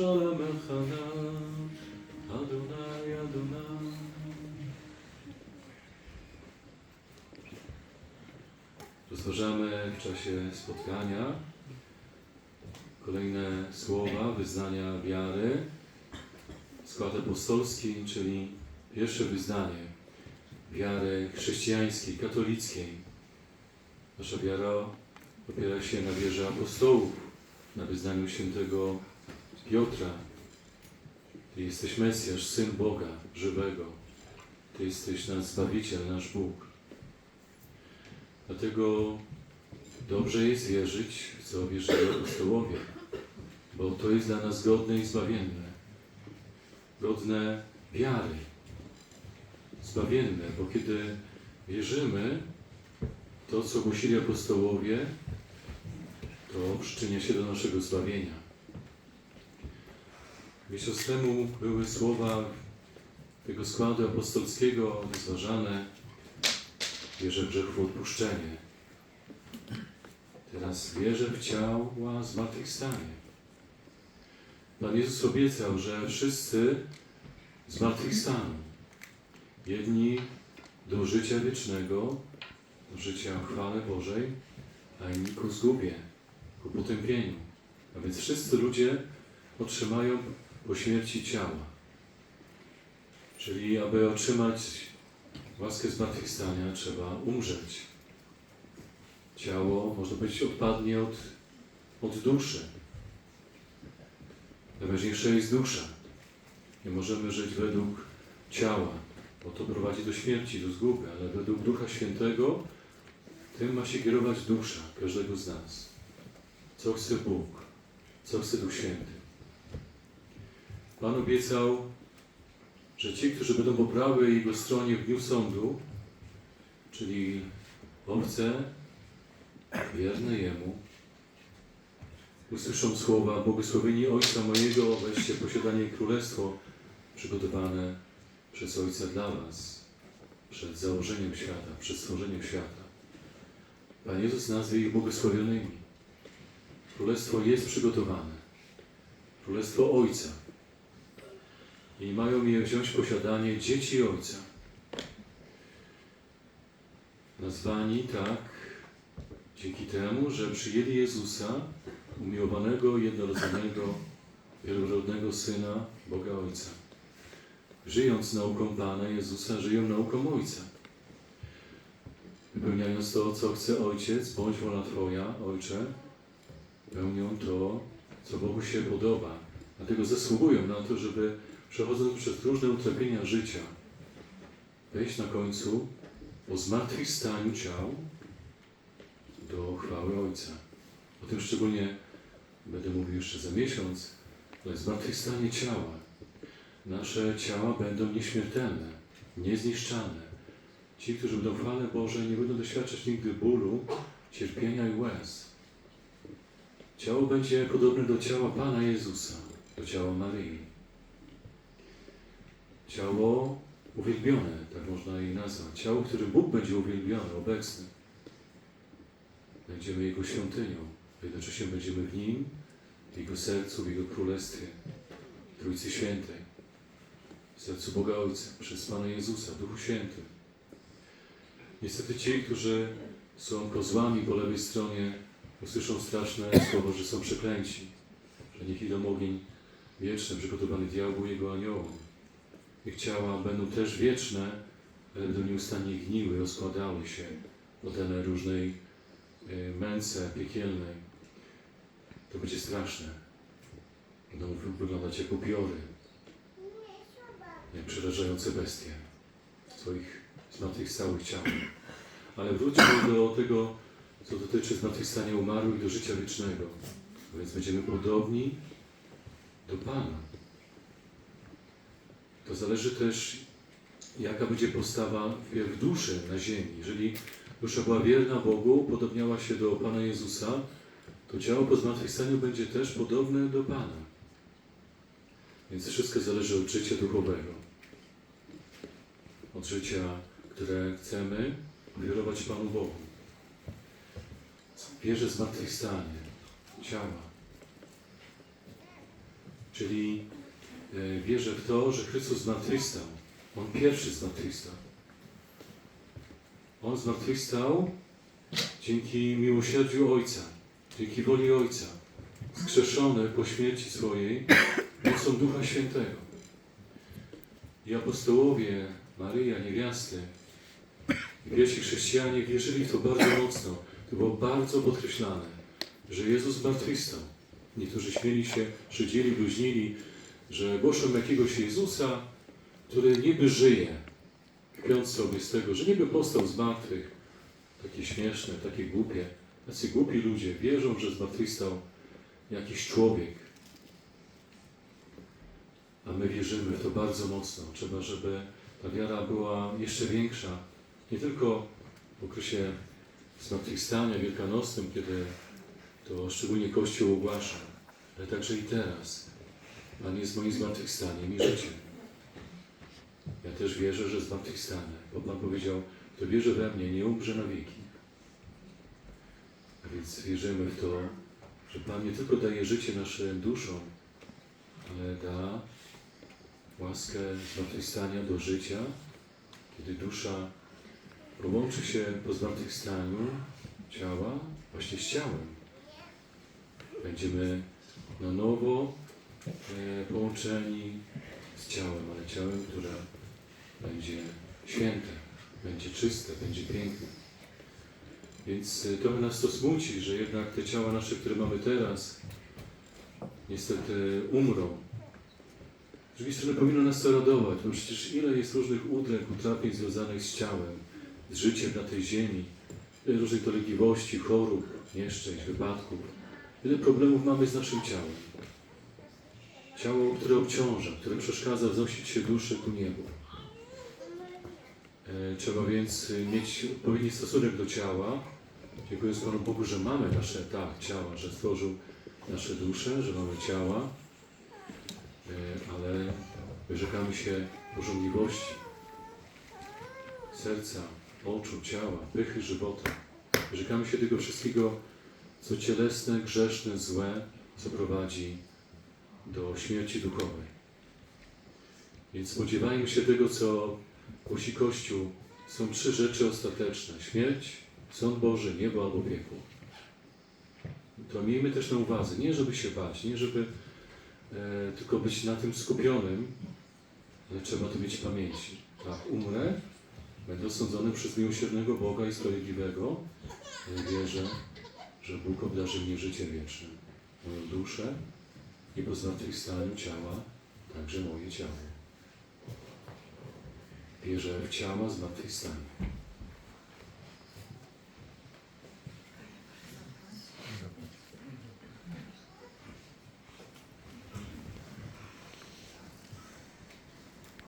Shalom Elchana, Adonai, Adonai. Rozważamy w czasie spotkania kolejne słowa wyznania wiary. Skład apostolski, czyli pierwsze wyznanie wiary chrześcijańskiej, katolickiej. Nasza wiara opiera się na wierze apostołów, na wyznaniu świętego Piotra. Ty jesteś Mesjasz, Syn Boga żywego. Ty jesteś nasz Zbawiciel, nasz Bóg. Dlatego dobrze jest wierzyć, co wierzyli apostołowie, bo to jest dla nas godne i zbawienne. Godne wiary. Zbawienne, bo kiedy wierzymy, to, co głosili apostołowie, to przyczynia się do naszego zbawienia. Miesiąc temu były słowa tego składu apostolskiego rozważane wierzę w grzechów odpuszczenie. Teraz wierzę w ciała zmartwychwstanie. Pan Jezus obiecał, że wszyscy zmartwychwstaną. Jedni do życia wiecznego, do życia chwały Bożej, a inni ku zgubie, ku potępieniu. A więc wszyscy ludzie otrzymają po śmierci ciała. Czyli aby otrzymać łaskę zmartwychwstania, trzeba umrzeć. Ciało, można powiedzieć, odpadnie od, od duszy. Najważniejsza jest dusza. Nie możemy żyć według ciała, bo to prowadzi do śmierci, do zguby, ale według Ducha Świętego tym ma się kierować dusza każdego z nas. Co chce Bóg, co chce Duch Święty. Pan obiecał, że ci, którzy będą po prawej Jego stronie w dniu sądu, czyli owce wierne Jemu, usłyszą słowa Błogosławieni Ojca mojego, weźcie posiadanie królestwo przygotowane przez Ojca dla was, przed założeniem świata, przed stworzeniem świata. Pan Jezus nazwie ich błogosławionymi. Królestwo jest przygotowane. Królestwo Ojca. I mają je wziąć w posiadanie dzieci Ojca. Nazwani tak dzięki temu, że przyjęli Jezusa, umiłowanego, jednorodzonego, wielorodnego Syna Boga Ojca. Żyjąc nauką Pana Jezusa, żyją nauką Ojca. Wypełniając to, co chce Ojciec, bądź wola Twoja, Ojcze, pełnią to, co Bogu się podoba. Dlatego zasługują na to, żeby przechodząc przez różne utrapienia życia, wejść na końcu po zmartwychwstaniu ciał do chwały Ojca. O tym szczególnie będę mówił jeszcze za miesiąc, ale zmartwychwstanie ciała. Nasze ciała będą nieśmiertelne, niezniszczalne. Ci, którzy będą w chwale Bożej, nie będą doświadczać nigdy bólu, cierpienia i łez. Ciało będzie podobne do ciała Pana Jezusa, do ciała Maryi. Ciało uwielbione, tak można je nazwać. Ciało, w którym Bóg będzie uwielbiony, obecny. Będziemy Jego świątynią, a jednocześnie będziemy w Nim, w Jego sercu, w Jego Królestwie, Trójcy Świętej, w sercu Boga Ojca, przez Pana Jezusa, Duchu Świętym. Niestety ci, którzy są kozłami po lewej stronie, usłyszą straszne słowo, że są przeklęci, że niech idą ogień wieczny, przygotowany diabłu i jego aniołom. Ich ciała będą też wieczne, będą nieustannie gniły, rozkładały się, oddane różnej y, męce piekielnej. To będzie straszne. Będą wy- wyglądać jak upiory, jak przerażające bestie swoich zmartwychwstałych ciałach. Ale wróćmy do tego, co dotyczy zmartwychwstania umarłych do życia wiecznego. Więc będziemy podobni do Pana. To zależy też, jaka będzie postawa w duszy na ziemi. Jeżeli dusza była wierna Bogu, podobniała się do Pana Jezusa, to ciało po zmartwychwstaniu będzie też podobne do Pana. Więc wszystko zależy od życia duchowego. Od życia, które chcemy ofiarować Panu Bogu. Wierzę w zmartwychwstanie ciała. Czyli wierzę w to, że Chrystus zmartwychwstał. On pierwszy zmartwychwstał. On zmartwychwstał dzięki miłosierdziu Ojca, dzięki woli Ojca, skrzeszony po śmierci swojej mocą Ducha Świętego. I apostołowie, Maryja, niewiasty, pierwsi chrześcijanie wierzyli w to bardzo mocno. To było bardzo podkreślane, że Jezus zmartwychwstał. Niektórzy śmieli się, szydzili, bluźnili, że głoszą jakiegoś Jezusa, który niby żyje, kpiąc sobie z tego, że niby powstał z martwych. Takie śmieszne, takie głupie. Tacy głupi ludzie wierzą, że zmartwychwstał jakiś człowiek. A my wierzymy w to bardzo mocno. Trzeba, żeby ta wiara była jeszcze większa. Nie tylko w okresie zmartwychwstania wielkanocnym, kiedy to szczególnie Kościół ogłasza, ale także i teraz. Pan jest moim zmartwychwstaniem i życiem. Ja też wierzę, że zmartwychwstanę, bo Pan powiedział, kto wierzy we mnie, nie umrze na wieki. A więc wierzymy w to, że Pan nie tylko daje życie naszym duszom, ale da łaskę zmartwychwstania do życia, kiedy dusza połączy się po zmartwychwstaniu ciała właśnie z ciałem. Będziemy na nowo połączeni z ciałem, ale ciałem, które będzie święte, będzie czyste, będzie piękne. Więc e, trochę nas to smuci, że jednak te ciała nasze, które mamy teraz, niestety umrą. Z drugiej strony powinno nas to radować, bo przecież ile jest różnych udręk, utrapień związanych z ciałem, z życiem na tej ziemi, ile różnych dolegliwości, chorób, nieszczęść, wypadków. Ile problemów mamy z naszym ciałem. Ciało, które obciąża, które przeszkadza wznosić się duszy ku niebu. E, Trzeba więc e, mieć odpowiedni stosunek do ciała. Dziękuję Panu Bogu, że mamy nasze tak, ciała, że stworzył nasze dusze, że mamy ciała, E, ale wyrzekamy się pożądliwości serca, oczu, ciała, pychy, żywota. Wyrzekamy się tego wszystkiego, co cielesne, grzeszne, złe, co prowadzi do śmierci duchowej. Więc spodziewajmy się tego, co głosi Kościół. Są trzy rzeczy ostateczne. Śmierć, sąd Boży, niebo albo piekło. To miejmy też na uwadze. Nie, żeby się bać, nie, żeby e, tylko być na tym skupionym, ale trzeba to mieć w pamięci. Tak, umrę, będę osądzony przez miłosiernego Boga i sprawiedliwego, wierzę, że Bóg obdarzy mnie życiem wiecznym, moją duszę i po zmartwychwstaniu ciała, także moje ciało. Wierzę w ciała zmartwychwstania.